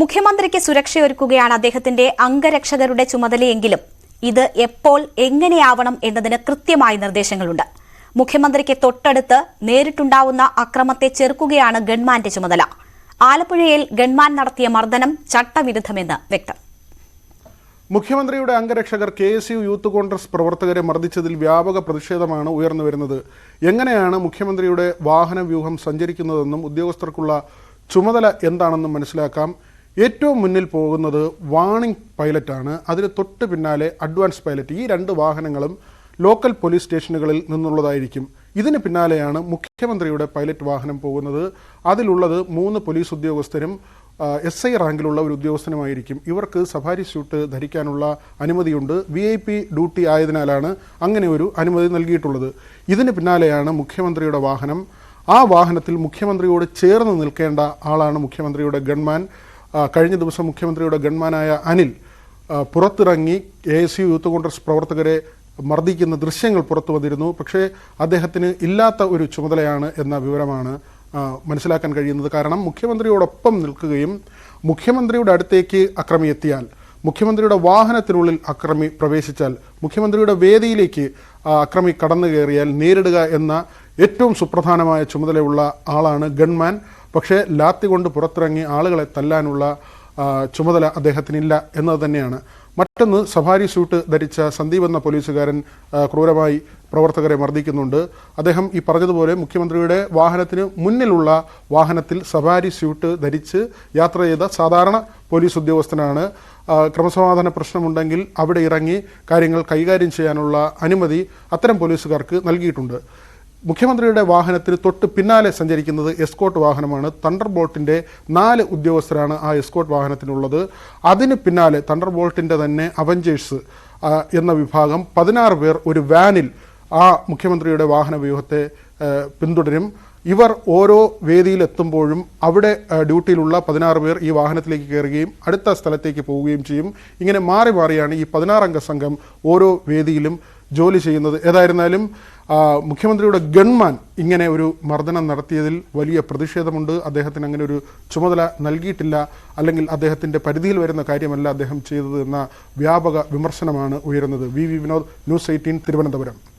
മുഖ്യമന്ത്രിക്ക് സുരക്ഷയൊരുക്കുകയാണ് അദ്ദേഹത്തിന്റെ അംഗരക്ഷകരുടെ ചുമതലയെങ്കിലും. ഇത് എപ്പോൾ എങ്ങനെയാവണം എന്നതിന് കൃത്യമായ നിർദ്ദേശങ്ങളുണ്ട്. മുഖ്യമന്ത്രിക്ക് തൊട്ടടുത്ത് നേരിട്ടുണ്ടാവുന്ന അക്രമത്തെ ചെറുക്കുകയാണ് ഗൺമാന്റെ ചുമതല. ആലപ്പുഴയിൽ ഗൺമാൻ നടത്തിയ മർദ്ദനം ചട്ടവിരുദ്ധമെന്ന് വ്യക്തം. മുഖ്യമന്ത്രിയുടെ അംഗരക്ഷകർ K S U Youth Congress പ്രവർത്തകരെ മർദ്ദിച്ചതിൽ വ്യാപക പ്രതിഷേധമാണ് ഉയർന്നു വരുന്നത്. എങ്ങനെയാണ് മുഖ്യമന്ത്രിയുടെ വാഹന വ്യൂഹം സഞ്ചരിക്കുന്നതെന്നും ഉദ്യോഗസ്ഥർക്കുള്ള ചുമതല എന്താണെന്നും മനസ്സിലാക്കാം. ഏറ്റവും മുന്നിൽ പോകുന്നത് വാണിംഗ് പൈലറ്റാണ്. അതിന് തൊട്ട് പിന്നാലെ അഡ്വാൻസ് പൈലറ്റ്. ഈ രണ്ട് വാഹനങ്ങളും ലോക്കൽ പോലീസ് സ്റ്റേഷനുകളിൽ നിന്നുള്ളതായിരിക്കും. ഇതിന് പിന്നാലെയാണ് മുഖ്യമന്ത്രിയുടെ പൈലറ്റ് വാഹനം പോകുന്നത്. അതിലുള്ളത് മൂന്ന് പോലീസ് ഉദ്യോഗസ്ഥരും എസ് ഐ റാങ്കിലുള്ള ഒരു ഉദ്യോഗസ്ഥനുമായിരിക്കും. ഇവർക്ക് സഫാരി സ്യൂട്ട് ധരിക്കാനുള്ള അനുമതിയുണ്ട്. വി ഐ പി ഡ്യൂട്ടി ആയതിനാലാണ് അങ്ങനെ ഒരു അനുമതി നൽകിയിട്ടുള്ളത്. ഇതിന് പിന്നാലെയാണ് മുഖ്യമന്ത്രിയുടെ വാഹനം. ആ വാഹനത്തിൽ മുഖ്യമന്ത്രിയോട് ചേർന്ന് നിൽക്കേണ്ട ആളാണ് മുഖ്യമന്ത്രിയുടെ ഗൺമാൻ. കഴിഞ്ഞ ദിവസം മുഖ്യമന്ത്രിയുടെ ഗൺമാനായ അനിൽ പുറത്തിറങ്ങി A S U Youth Congress പ്രവർത്തകരെ മർദ്ദിക്കുന്ന ദൃശ്യങ്ങൾ പുറത്തു വന്നിരുന്നു. പക്ഷേ അദ്ദേഹത്തിന് ഇല്ലാത്ത ഒരു ചുമതലയാണ് എന്ന വിവരമാണ് മനസ്സിലാക്കാൻ കഴിയുന്നത്. കാരണം മുഖ്യമന്ത്രിയോടൊപ്പം നിൽക്കുകയും മുഖ്യമന്ത്രിയുടെ അടുത്തേക്ക് അക്രമി എത്തിയാൽ മുഖ്യമന്ത്രിയുടെ വാഹനത്തിനുള്ളിൽ അക്രമി പ്രവേശിച്ചാൽ മുഖ്യമന്ത്രിയുടെ വേദിയിലേക്ക് അക്രമി കടന്നു കയറിയാൽ നേരിടുക എന്ന ഏറ്റവും സുപ്രധാനമായ ചുമതലയുള്ള ആളാണ് ഗൺമാൻ. പക്ഷേ ലാത്തി കൊണ്ട് പുറത്തിറങ്ങി ആളുകളെ തല്ലാനുള്ള ചുമതല അദ്ദേഹത്തിനില്ല എന്നത് തന്നെയാണ്. മറ്റൊന്ന് സഫാരി സ്യൂട്ട് ധരിച്ച സന്ദീപ് എന്ന പോലീസുകാരൻ ക്രൂരമായി പ്രവർത്തകരെ മർദ്ദിക്കുന്നുണ്ട്. അദ്ദേഹം ഈ പറഞ്ഞതുപോലെ മുഖ്യമന്ത്രിയുടെ വാഹനത്തിന് മുന്നിലുള്ള വാഹനത്തിൽ സഫാരി സ്യൂട്ട് ധരിച്ച് യാത്ര ചെയ്ത സാധാരണ പോലീസ് ഉദ്യോഗസ്ഥനാണ്. ക്രമസമാധാന പ്രശ്നമുണ്ടെങ്കിൽ അവിടെ ഇറങ്ങി കാര്യങ്ങൾ കൈകാര്യം ചെയ്യാനുള്ള അനുമതി അത്തരം പോലീസുകാർക്ക് നൽകിയിട്ടുണ്ട്. മുഖ്യമന്ത്രിയുടെ വാഹനത്തിന് തൊട്ട് പിന്നാലെ സഞ്ചരിക്കുന്നത് എസ്കോട്ട് വാഹനമാണ്. തണ്ടർ ബോൾട്ടിന്റെ നാല് ഉദ്യോഗസ്ഥരാണ് ആ എസ്കോട്ട് വാഹനത്തിനുള്ളത്. അതിന് പിന്നാലെ തണ്ടർ ബോൾട്ടിന്റെ തന്നെ അവഞ്ചേഴ്സ് എന്ന വിഭാഗം പതിനാറ് പേർ ഒരു വാനിൽ ആ മുഖ്യമന്ത്രിയുടെ വാഹന വ്യൂഹത്തെ പിന്തുടരും. ഇവർ ഓരോ വേദിയിലെത്തുമ്പോഴും അവിടെ ഡ്യൂട്ടിയിലുള്ള പതിനാറ് പേർ ഈ വാഹനത്തിലേക്ക് കയറുകയും അടുത്ത സ്ഥലത്തേക്ക് പോവുകയും ചെയ്യും. ഇങ്ങനെ മാറി മാറിയാണ് ഈ പതിനാറംഗ സംഘം ഓരോ വേദിയിലും ജോലി ചെയ്യുന്നത്. ഏതായിരുന്നാലും മുഖ്യമന്ത്രിയുടെ ഗൺമാൻ ഇങ്ങനെ ഒരു മർദ്ദനം നടത്തിയതിൽ വലിയ പ്രതിഷേധമുണ്ട്. അദ്ദേഹത്തിന് അങ്ങനെ ഒരു ചുമതല നൽകിയിട്ടില്ല. അല്ലെങ്കിൽ അദ്ദേഹത്തിന്റെ പരിധിയിൽ വരുന്ന കാര്യമല്ല അദ്ദേഹം ചെയ്തത് എന്ന വ്യാപക വിമർശനമാണ് ഉയരുന്നത്. V V Vinod news eighteen Thiruvananthapuram.